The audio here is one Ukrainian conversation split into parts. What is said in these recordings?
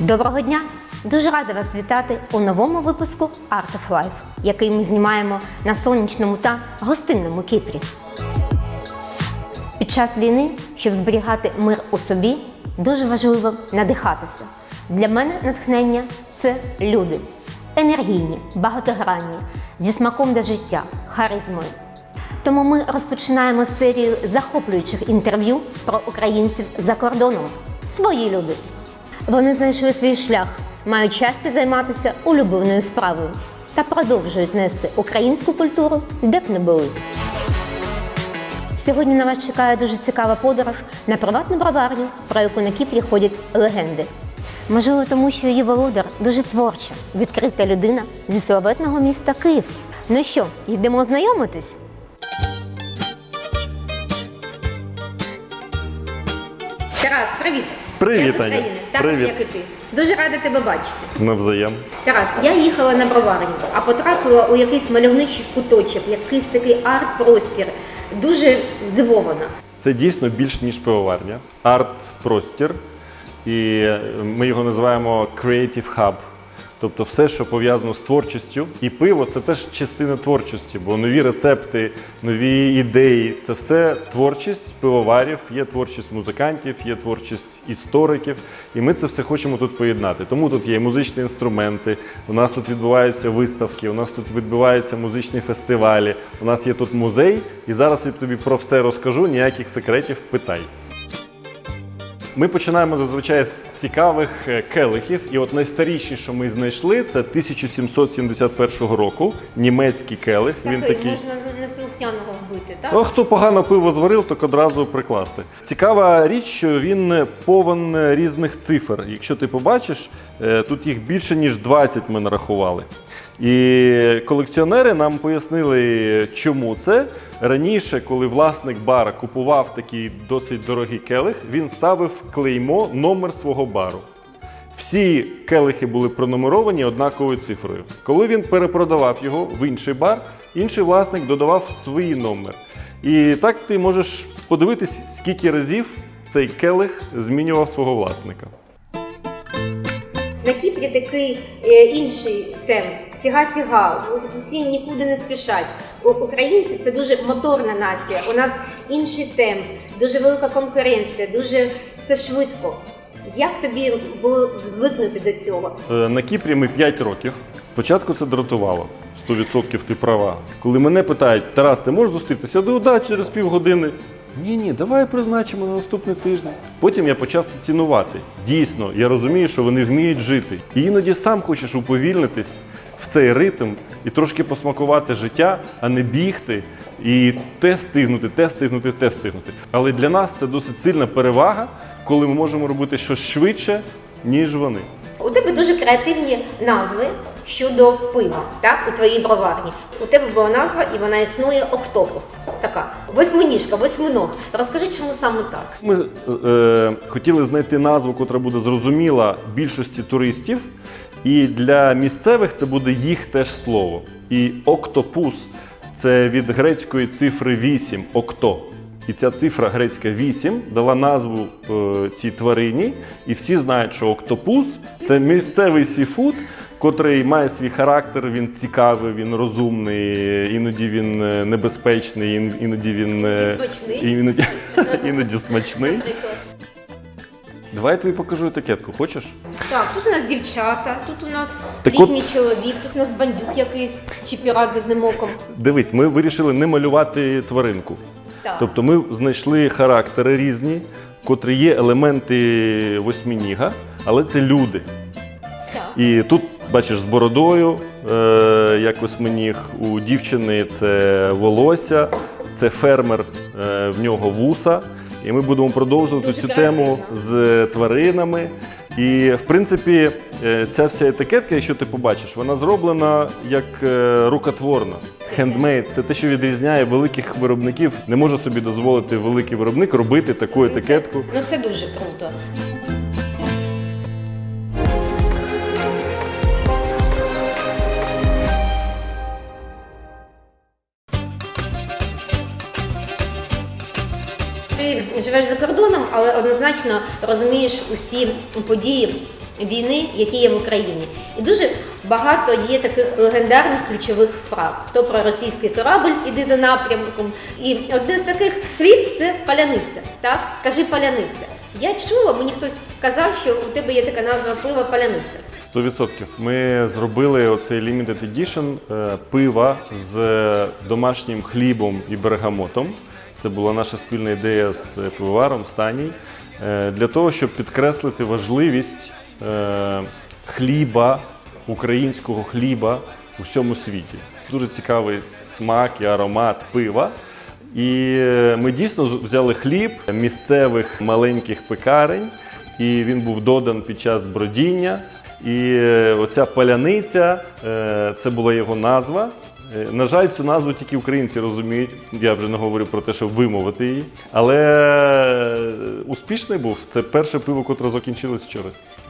Доброго дня! Дуже рада вас вітати у новому випуску Art of Life, який ми знімаємо на сонячному та гостинному Кіпрі. Під час війни, щоб зберігати мир у собі, дуже важливо надихатися. Для мене натхнення це люди енергійні, багатогранні, зі смаком до життя, харизмою. Тому ми розпочинаємо серію захоплюючих інтерв'ю про українців за кордоном. Свої люди. Вони знайшли свій шлях, мають щастя займатися улюбленою справою та продовжують нести українську культуру, де б не були. Сьогодні на вас чекає дуже цікава подорож на приватну броварню, про яку на Кіпрі ходять легенди. Можливо, тому що її володар дуже творча, відкрита людина зі славетного міста Київ. Ну що, йдемо знайомитись? Тарас, привіт! Привіт, Я з Аня. України, також Привіт. як і ти. Дуже рада тебе бачити. Навзаєм. Тарас, я їхала на броварню, а потрапила у якийсь мальовничий куточок, якийсь такий арт-простір. Дуже здивована. Це дійсно більш ніж пивоварня. Арт-простір. І ми його називаємо Creative Hub. Тобто все, що пов'язано з творчістю. І пиво це теж частина творчості, бо нові рецепти, нові ідеї це все творчість пивоварів, є творчість музикантів, є творчість істориків. І ми це все хочемо тут поєднати. Тому тут є музичні інструменти, у нас тут відбуваються виставки, у нас тут відбуваються музичні фестивалі, у нас є тут музей. І зараз я тобі про все розкажу, ніяких секретів питай. Ми починаємо зазвичай з цікавих е, келихів. І от найстаріший, що ми знайшли, це 1771 року. Німецький келих. Він такий. можна неслухняного вбити, так? Ну, хто погано пиво зварив, так одразу прикласти. Цікава річ, що він повен різних цифр. Якщо ти побачиш, е, тут їх більше ніж 20 ми нарахували. І колекціонери нам пояснили, чому це. Раніше, коли власник бара купував такий досить дорогий келих, він ставив клеймо номер свого бару. Всі келихи були пронумеровані однаковою цифрою. Коли він перепродавав його в інший бар, інший власник додавав свій номер. І так ти можеш подивитись, скільки разів цей келих змінював свого власника. На Кіпрі такий е, інший темп. Сіга-сіга, усі нікуди не спішать. У- Українці це дуже моторна нація. У нас інший темп, дуже велика конкуренція, дуже все швидко. Як тобі було звикнути до цього? Е, На Кіпрі ми 5 років. Спочатку це дратувало. 100% ти права. Коли мене питають, Тарас, ти можеш зустрітися? Думаю, да, через півгодини. Ні, ні, давай призначимо на наступний тиждень. Потім я почав це цінувати. Дійсно, я розумію, що вони вміють жити. І іноді сам хочеш уповільнитись в цей ритм і трошки посмакувати життя, а не бігти і те встигнути, те встигнути, те встигнути. Але для нас це досить сильна перевага, коли ми можемо робити щось швидше, ніж вони. У тебе дуже креативні назви щодо пива, так? У твоїй броварні. У тебе була назва, і вона існує октопус. Така восьминіжка, восьминог. Розкажи, чому саме так? Ми е, хотіли знайти назву, котра буде зрозуміла більшості туристів, і для місцевих це буде їх теж слово. І октопус це від грецької цифри 8 окто. І ця цифра грецька 8 дала назву е, цій тварині, і всі знають, що октопус це місцевий сіфуд, котрий має свій характер, він цікавий, він розумний, іноді він е, небезпечний, ін- іноді він е, смачний. іноді, іноді смачний. Давай я тобі покажу етикетку, хочеш? Так, тут у нас дівчата, тут у нас Так літній чоловік, тут у нас бандюк якийсь чи пірат з одним оком. Дивись, ми вирішили не малювати тваринку. Тобто ми знайшли характери різні, котрі є елементи восьмініга, але це люди. І тут бачиш з бородою, е, як восьминіг, у дівчини це волосся, це фермер, е, в нього вуса. І ми будемо продовжувати Дуже цю тему з тваринами. І в принципі, е, ця вся етикетка, якщо ти побачиш, вона зроблена як е, рукотворна. Хендмейд це те, що відрізняє великих виробників. Не може собі дозволити великий виробник робити таку етикетку. Ну це дуже круто. Ти живеш за кордоном, але однозначно розумієш усі події війни, які є в Україні. І дуже багато є таких легендарних ключових фраз: то про російський корабль іди за напрямком. І одне з таких слів це паляниця. Так, скажи паляниця. Я чула, мені хтось казав, що у тебе є така назва пива паляниця. 100%. Ми зробили оцей limited edition е, пива з домашнім хлібом і бергамотом. Це була наша спільна ідея з пивоваром Станій. е, Для того, щоб підкреслити важливість е, хліба, українського хліба у всьому світі. Дуже цікавий смак і аромат пива. І е, ми дійсно взяли хліб місцевих маленьких пекарень, і він був додан під час бродіння. І е, оця паляниця е, це була його назва. Е, На жаль, цю назву тільки українці розуміють. Я вже не говорю про те, щоб вимовити її. Але е, успішний був. Це перше пиво, котре закінчилось вчора.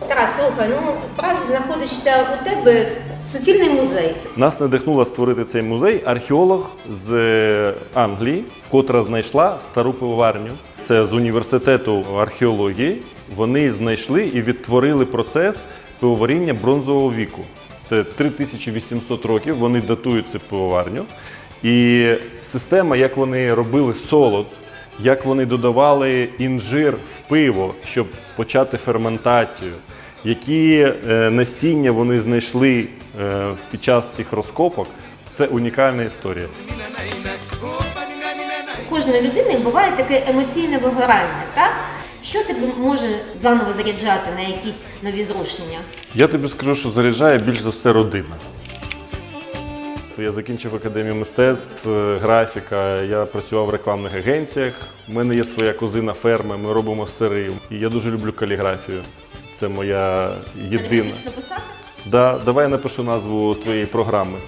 Тарас, слухай, ну справді знаходишся у тебе суцільний музей. Нас надихнуло створити цей музей археолог з е, Англії, котра знайшла стару пивоварню. Це з університету археології. Вони знайшли і відтворили процес пивоваріння бронзового віку. Це 3800 років. Вони датують цю пивоварню. І система, як вони робили солод, як вони додавали інжир в пиво, щоб почати ферментацію, які е, насіння вони знайшли е, під час цих розкопок, це унікальна історія. У кожної людини буває таке емоційне вигорання, так? Що тебе може заново заряджати на якісь нові зрушення? Я тобі скажу, що заряджає більш за все родина. Я закінчив академію мистецтв, е, графіка. Я працював в рекламних агенціях. У мене є своя кузина ферма, ми робимо сири. І я дуже люблю каліграфію. Це моя єдина. Каліграфічно писати? Да, давай я напишу назву твоєї програми.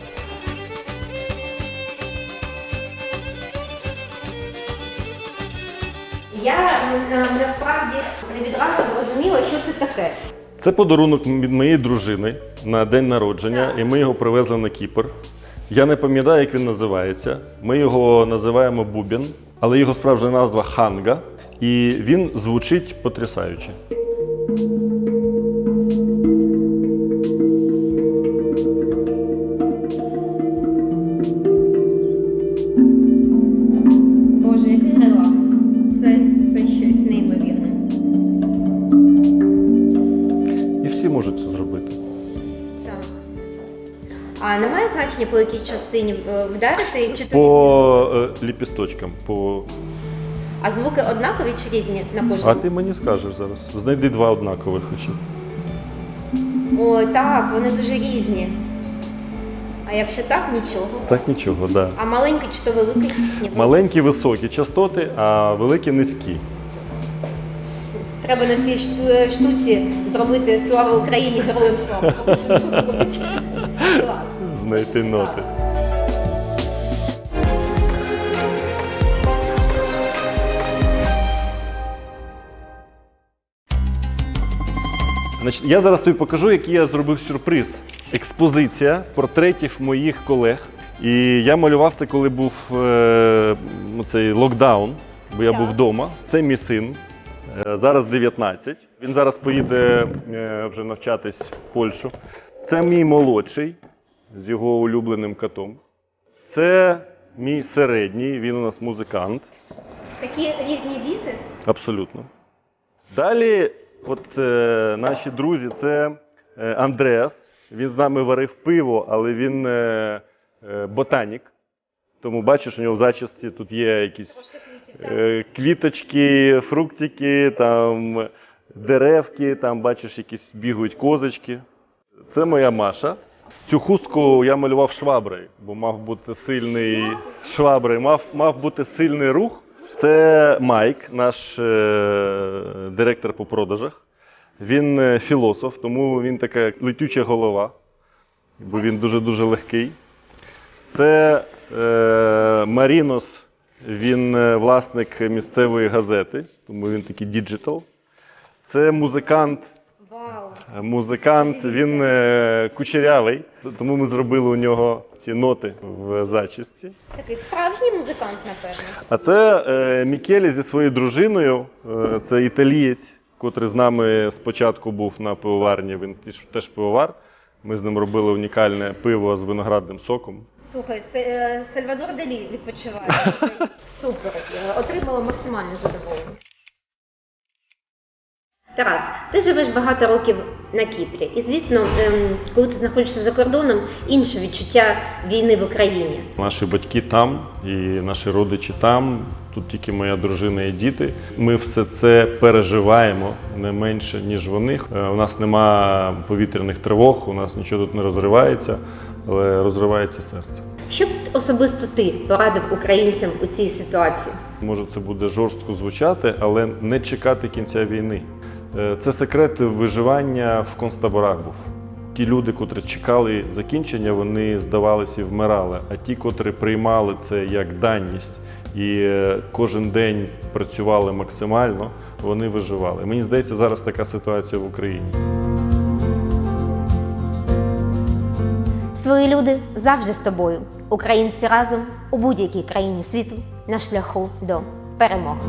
Я е, насправді не відразу зрозуміла, що це таке. Це подарунок від моєї дружини на день народження, і ми його привезли на Кіпр. Я не пам'ятаю, як він називається. Ми його називаємо Бубін, але його справжня назва Ханга, і він звучить потрясаюче. По якій частині е, вдарити? Чи то По е, ліпісточкам. По... А звуки однакові чи різні на кожному? А ти мені скажеш зараз. Знайди два однакових хоча. б. О, так, вони дуже різні. А якщо так, нічого. Так нічого, так. Да. А маленький чи то великий? Ні, Маленькі високі частоти, а великі низькі. Треба на цій шту- штуці зробити слава Україні, героям слава. Що. Знайти ноти. Значить, я зараз тобі покажу, який я зробив сюрприз. Експозиція портретів моїх колег. І я малював це, коли був е, цей локдаун, бо я Так. був вдома. Це мій син. Е, зараз 19. Він зараз поїде е, вже навчатись в Польщу. Це мій молодший з його улюбленим котом. Це мій середній, він у нас музикант. Такі різні діти. Абсолютно. Далі, от е, наші друзі, це е, Андреас. Він з нами варив пиво, але він е, е, ботанік. Тому бачиш, у нього в зачісті тут є якісь е, квіточки, фруктики, там деревки, там бачиш, якісь бігають козочки. Це моя Маша. Цю хустку я малював шваброю, бо мав бути сильний шваброю, мав, мав бути сильний рух. Це Майк, наш е, директор по продажах. Він е, філософ, тому він така летюча голова, бо він дуже-дуже легкий. Це е, Марінос, він е, власник місцевої газети, тому він такий діджитал. Це музикант. Музикант, він е, кучерявий, тому ми зробили у нього ці ноти в зачісті. Такий справжній музикант, напевно. А це е, Мікелі зі своєю дружиною, е, це італієць, котрий з нами спочатку був на пивоварні. Він теж- пивовар. Ми з ним робили унікальне пиво з виноградним соком. Слухай, е, Сальвадор Далі відпочиває. Супер. Отримала максимальне задоволення. Тарас, ти живеш багато років на Кіпрі. І звісно, ем, коли ти знаходишся за кордоном, інше відчуття війни в Україні. Наші батьки там і наші родичі там. Тут тільки моя дружина і діти. Ми все це переживаємо не менше, ніж вони. Е, У нас нема повітряних тривог, у нас нічого тут не розривається, але розривається серце. Що б особисто ти порадив українцям у цій ситуації? Може, це буде жорстко звучати, але не чекати кінця війни. Е, Це секрет виживання в концтаборах був. Ті люди, котрі чекали закінчення, вони здавалися і вмирали. А ті, котрі приймали це як даність і е, кожен день працювали максимально, вони виживали. Мені здається, зараз така ситуація в Україні. Свої люди завжди з тобою. Українці разом у будь-якій країні світу на шляху до перемоги.